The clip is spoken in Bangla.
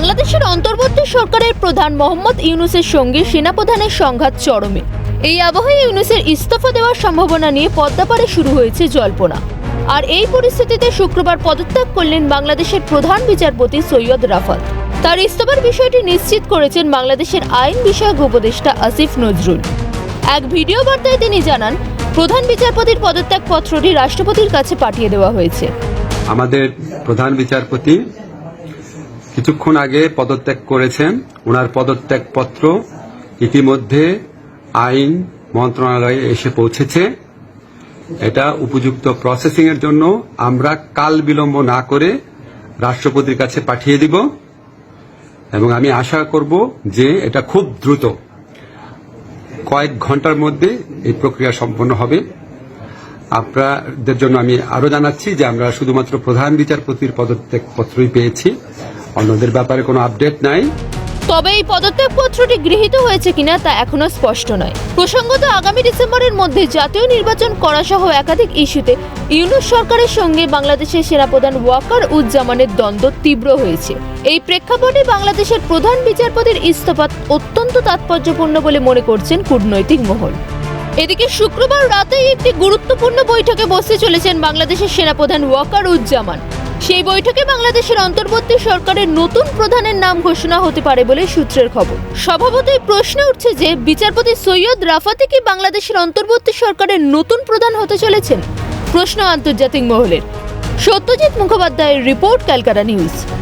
বাংলাদেশের অন্তর্বর্তী সরকারের প্রধান মোহাম্মদ ইউনুসের সঙ্গে সেনাপ্রধানের সংঘাত চরমে। এই আবহে ইউনুসের ইস্তফা দেওয়ার সম্ভাবনা নিয়ে পদ্মাপাড়ে শুরু হয়েছে জল্পনা। আর এই পরিস্থিতিতে শুক্রবার পদত্যাগ করলেন বাংলাদেশের প্রধান বিচারপতি সৈয়দ রাফাত। তার ইস্তফার বিষয়টি নিশ্চিত করেছেন বাংলাদেশের আইন বিষয়ক উপদেষ্টা আসিফ নজরুল। এক ভিডিও বার্তায় তিনি জানান, প্রধান বিচারপতির পদত্যাগ পত্রটি রাষ্ট্রপতির কাছে পাঠিয়ে দেওয়া হয়েছে। আমাদের প্রধান বিচারপতি কিছুক্ষণ আগে পদত্যাগ করেছেন। ওনার পদত্যাগ পত্র ইতিমধ্যে আইন মন্ত্রণালয়ে এসে পৌঁছেছে। এটা উপযুক্ত প্রসেসিং এর জন্য আমরা কাল বিলম্ব না করে রাষ্ট্রপতির কাছে পাঠিয়ে দিব। এবং আমি আশা করব যে এটা খুব দ্রুত কয়েক ঘণ্টার মধ্যে এই প্রক্রিয়া সম্পন্ন হবে। আপনাদের জন্য আমি আরও জানাচ্ছি যে আমরা শুধুমাত্র প্রধান বিচারপতির পদত্যাগ পত্রই পেয়েছি। অন্যদের ব্যাপারে কোনো আপডেট নাই। তবে এই পদত্যাগ পত্রটি গৃহীত হয়েছে কিনা তা এখনও স্পষ্ট নয়। প্রসঙ্গত আগামী ডিসেম্বরের মধ্যে জাতীয় নির্বাচন করা সহ একাধিক ইস্যুতে ইউনুস সরকারের সঙ্গে বাংলাদেশের সেনাপ্রধান ওয়াকার উজ্জামানের দ্বন্দ্ব তীব্র হয়েছে। এই প্রেক্ষাপটে বাংলাদেশের প্রধান বিচারপতির ইস্তফা অত্যন্ত তাৎপর্যপূর্ণ বলে মনে করছেন কূটনৈতিক মহল। এদিকে শুক্রবার রাতেই একটি গুরুত্বপূর্ণ বৈঠকে বসতে চলেছেন বাংলাদেশের সেনাপ্রধান ওয়াকার উজ্জামান। সেই বৈঠকে বাংলাদেশের অন্তর্বর্তী সরকারের নতুন প্রধানের নাম ঘোষণা হতে পারে বলে সূত্রের খবর। স্বভাবতই প্রশ্ন উঠছে যে, বিচারপতি সৈয়দ রাফাতে কি বাংলাদেশের অন্তর্বর্তী সরকারের নতুন প্রধান হতে চলেছেন? প্রশ্ন আন্তর্জাতিক মহলের। সত্যজিৎ মুখোপাধ্যায়ের রিপোর্ট ক্যালকাটা নিউজ।